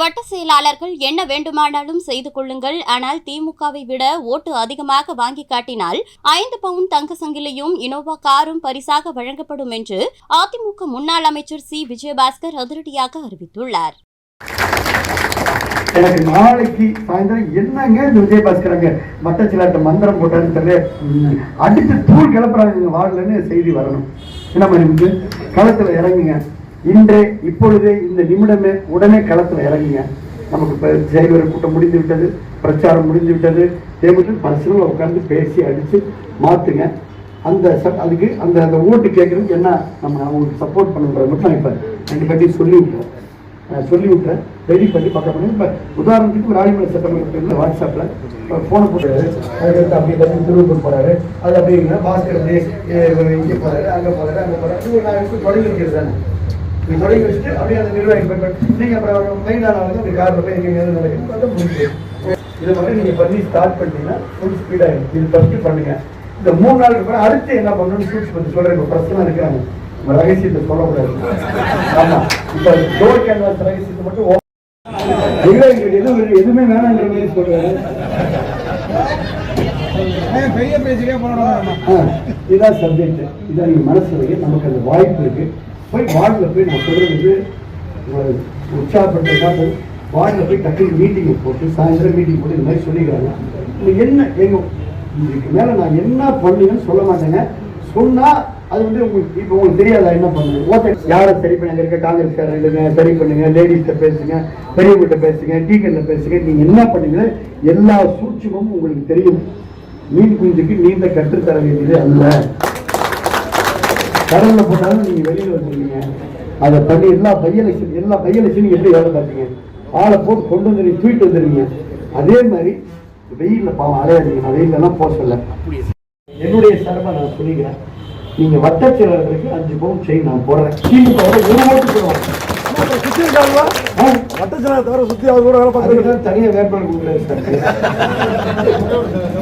வட்ட செயலாளர்கள் என்ன வேண்டுமானாலும் செய்து கொள்ளுங்கள். ஆனால் திமுகவை விட ஓட்டு அதிகமாக வாங்கி காட்டினால் ஐந்து பவுன் தங்க சங்கிலியும் இனோவா காரும் பரிசாக வழங்கப்படும் என்று அதிமுக முன்னாள் அமைச்சர் சி. விஜயபாஸ்கர் அதிரடியாக அறிவித்துள்ளார். எனக்கு நாளைக்கு சாயந்தரம் என்னங்க இந்த விஜயபாஸ்கரங்க? மட்டச்சிலாட்ட மந்திரம் போட்டாருன்னு தெரியல. அடித்து தூள் கிளப்புறாங்க வாழலன்னு செய்தி வரணும். என்ன மாதிரி களத்துல இறங்குங்க. இன்றே இப்பொழுதே இந்த நிமிடமே உடனே களத்தில் இறங்குங்க. நமக்கு இப்போ ஜெயவர கூட்டம் முடிந்து விட்டது பிரச்சாரம் முடிந்து விட்டது. தேவைக்கு பர்சனலாக உட்காந்து பேசி அடிச்சு மாற்றுங்க அந்த ச- அதுக்கு அந்த அந்த ஓட்டு கேட்குறதுக்கு என்ன நம்ம அவங்களுக்கு சப்போர்ட் பண்ணுறது மட்டும் நான் இப்போ ரெண்டு பற்றி சொல்லி விட்டுறேன். நான் சொல்லி விட்டேன் ரெடி பண்ணி பக்கம் பண்ணி இப்போ உதாரணத்துக்கு ராணிமலை சட்டமன்றத்தில் வாட்ஸ்அப்பில் ஃபோனை போட்டாரு அதுக்கடுத்து அப்படியே தம்பி திருவள்ளூர் போகிறாரு அது அப்படியே இல்லை பாஸ்கர் அப்படியே இங்கே போகிறாரு அங்கே போகிறாரு அங்கே போகிறாரு நான் தொடங்கி வைக்கிறது தானே. தொடங்கி வச்சுட்டு அப்படியே அந்த நிர்வாகி போய் நீங்கள் அப்புறம் மெயினான வந்து அந்த காரில் போய் எங்கே எது நடக்குது பார்த்தா முடிஞ்சு இதை மட்டும் நீங்கள் பண்ணி ஸ்டார்ட் பண்ணீங்கன்னா ஃபுல் ஸ்பீடாக இருக்கும் இது ஃபஸ்ட்டு பண்ணுங்க. இந்த மூணு நாளுக்கு அப்புறம் அடுத்து என்ன பண்ணணும்னு சூட்ஸ் பற்றி சொல்கிறேன் இப்போ பிரச்சனை இருக்கிறாங்க நம்ம ரகசியத்தை சொல்லக்கூடாது. ஆமா. இப்போ டோர் கேன்வாஸ் ரகசியத்தை மட்டும் எங்களுக்கு எதுவும் எதுவுமே வேணாங்கிற மாதிரி சொல்றாரு. பெரிய பேச்சுக்கே போனோம் இதான் சப்ஜெக்ட் இதான் நீங்க மனசுல வைங்க நமக்கு அந்த வாய்ப்பு இருக்கு. போய் வார்டில் போய் நான் சொல்கிறது உங்களை உற்சாகப்படுத்துறதுக்காக போய் வார்டில் போய் டக்குனு மீட்டிங்கை போட்டு சாயந்தரம் மீட்டிங் போட்டு இந்த மாதிரி சொல்லிக்கிறாங்க. இல்லை என்ன எங்கள் இதுக்கு மேலே நான் என்ன பண்ணுங்கன்னு சொல்ல மாட்டேங்க. சொன்னால் அது வந்து உங்களுக்கு இப்போ உங்களுக்கு தெரியாதா என்ன பண்ணுங்க ஓட்ட யாரை சரி பண்ணுங்க? இருக்க காங்கிரஸ்காரங்க இல்லைங்க சரி பண்ணுங்க. லேடிஸ்கிட்ட பேசுங்க பெரியவங்ககிட்ட பேசுங்க டீக்கன்ல பேசுங்க. நீங்க என்ன பண்ணுங்க எல்லா சூட்சமும் உங்களுக்கு தெரியும். மீன் குஞ்சுக்கு நீந்த கற்றுத்தர வேண்டியது அல்ல. கடலில் போட்டாலும் நீங்கள் வெளியில் வந்துருவீங்க அதை பண்ணி எல்லா பையலட்சம் எல்லா பையலட்சம் எப்படி வேலை பார்த்தீங்க ஆளை போட்டு கொண்டு வந்து தூக்கிட்டு வந்துருவீங்க அதே மாதிரி வெயிலில் பாவம் அலையாதீங்க. நான் வெயில்ல போக சொல்ல என்னுடைய சார்பா நான் சொல்லிக்கிறேன். நீங்கள் வட்டச்செயலர்களுக்கு அஞ்சு பவுன் செயின் நான் போடுறேன். கீழே ஒரு ஓட்டு போடுவாங்க. சுத்தி இருக்காங்களா? வட்டச்சனை தவிர சுத்தி அவர் கூட வேலை தனியா வேட்பாளர் கொடுக்குறாரு சார்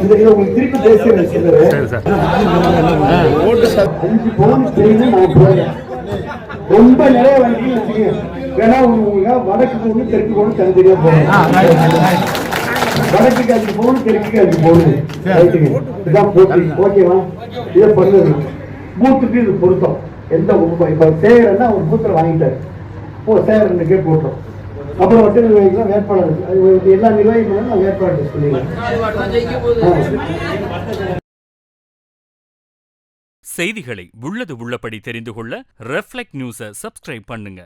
இதை உங்களுக்கு திருப்பி பேசுறேன் ரொம்ப நிறைய வாங்கி வேணா உங்களுக்கு வடக்கு ஒண்ணு தெற்கு ஒண்ணு தனித்தனியா போகணும் வடக்குக்கு அஞ்சு பவுன் தெற்குக்கு அஞ்சு ரைட்டுங்க இதான் போட்டி. ஓகேவா? இதை பண்ணுது பூத்துக்கு இது பொருத்தம். எந்த இப்ப சேகரன்னா ஒரு பூத்துல வாங்கிட்டாரு. ஓ சேகரனுக்கே போட்டோம் அப்புறம் வட்ட நிர்வாகிகள் வேட்பாளர் எல்லா நிர்வாகிகளும் நான் வேட்பாளர் சொல்லிடுறேன் செய்திகளை உள்ளது உள்ளபடி தெரிந்து கொள்ள ரெஃப்ளெக்ட் நியூஸை சப்ஸ்கிரைப் பண்ணுங்க.